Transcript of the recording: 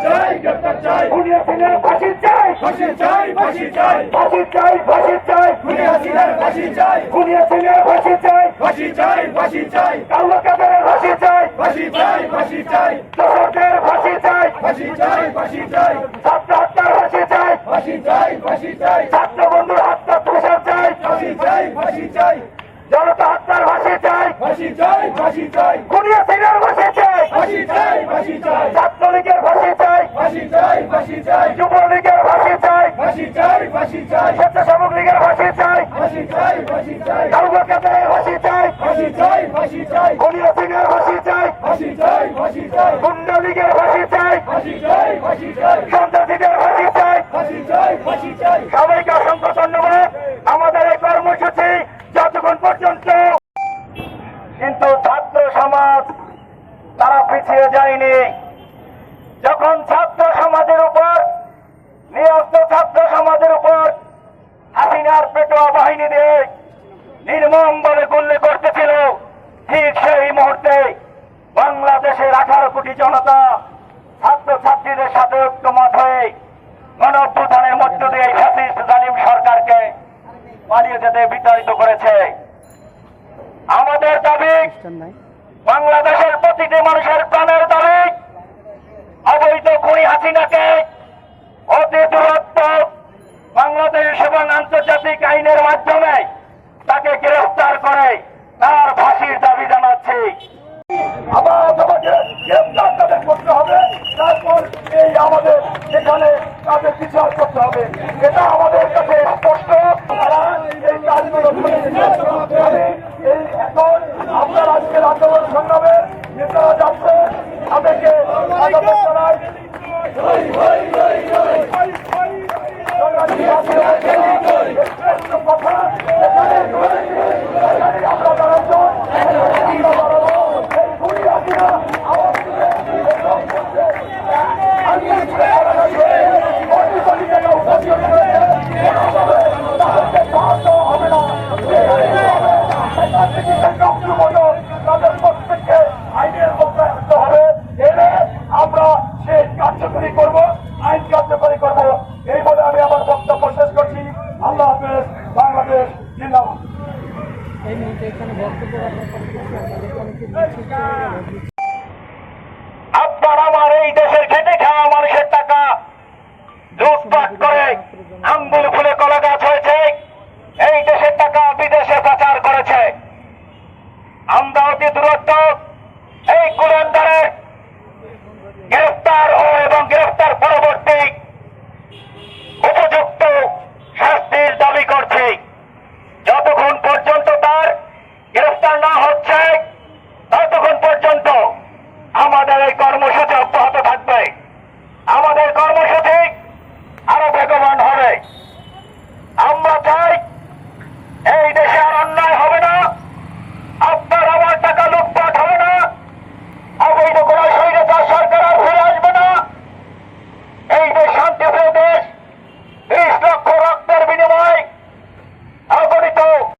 চাই গ্রেফতার চাই খুনি হাসিনার ফাঁসি চাই ফাঁসি চাই ফাঁসি চাই ফাঁসি চাই ফাঁসি চাই খুনি হাসিনার ফাঁসি চাই খুনি হাসিনার ফাঁসি চাই ফাঁসি চাই ফাঁসি চাই কালো কাদারের ফাঁসি চাই ফাঁসি চাই ফাঁসি চাই দর্শকের ফাঁসি চাই ফাঁসি চাই ফাঁসি চাই ছাত্র হত্যার ফাঁসি চাই ফাঁসি চাই ফাঁসি চাই ছাত্র বন্ধুর হত্যা তুষার চাই ফাঁসি চাই ফাঁসি চাই জনতা হত্যার ফাঁসি চাই ফাঁসি চাই ফাঁসি চাই খুনি হাসিনার ফাঁসি চাই ফাঁসি চাই ফাঁসি চাই ছাত্রলীগের ফাঁসি চাই ফাঁসি চাই ফাঁসি চাই যুবলীগের ফাঁসি চাই ফাঁসি চাই স্বেচ্ছাসেবক লীগের ফাঁসি চাই ফাঁসি চাই ফাঁসি চাই কালো কাদারের ফাঁসি চাই ফাঁসি চাই ফাঁসি চাই খুনি হাসিনার ফাঁসি চাই ফাঁসি চাই ফাঁসি চাই গুন্ডা লীগের ফাঁসি চাই ফাঁসি চাই ফাঁসি চাই সন্ত্রাসীদের ফাঁসি চাই ফাঁসি চাই ফাঁসি চাই সবাইকে অসংখ্য ধন্যবাদ আমাদের এই কর্মসূচি যতক্ষণ পর্যন্ত কিন্তু ছাত্র সমাজ তারা পিছিয়ে যায়নি যখন ছাত্র নির্মম বলে গুল্লি করতেছিল। ঠিক সেই মুহূর্তে বাংলাদেশের আঠারো কোটি জনতা ছাত্র ছাত্রীদের সাথে ঐক্যমত হয়ে গণঅভ্যুত্থানের মধ্য দিয়ে ফ্যাসিস্ট জালিম সরকারকে পালিয়ে যেতে বিতাড়িত করেছে। আমাদের দাবি, বাংলাদেশের প্রতিটি মানুষের প্রাণের দাবি, অবৈধ খুনি হাসিনাকে অতি দূরত্ব বাংলাদেশ এবং আন্তর্জাতিক আইনের মাধ্যমে তাকে গ্রেফতার করে। তার ফাঁসির দাবি জানাচ্ছি। আবার তোমাকে গ্রেফতার তাদের করতে হবে। তারপর এই আমাদের এখানে তাদের বিচার করতে হবে। এটা আমাদের কাছে স্পষ্ট তারা এই কাজগুলো করেছে। আমি এই এখন আপনার আজকের আন্দোলন সংগ্রামে নেতারা যাচ্ছে তাদেরকে স্বাগত জানাই কথা এখানে আমরা দাঁড়াচ্ছি আমরা দাঁড়াবো এই ঘুরি আসি না আমার তাদের প্রত্যেককে আইনের মধ্যে আনতে হবে এনে আমরা সেই কার্যকরী করব আইন কার্যকরী করব। এই বলে আমি আমার বক্তব্য শেষ করছি। আল্লাহ হাফেজ বাংলাদেশ জিন্দাবাদ। এই মুহূর্তে এখানে বক্তব্য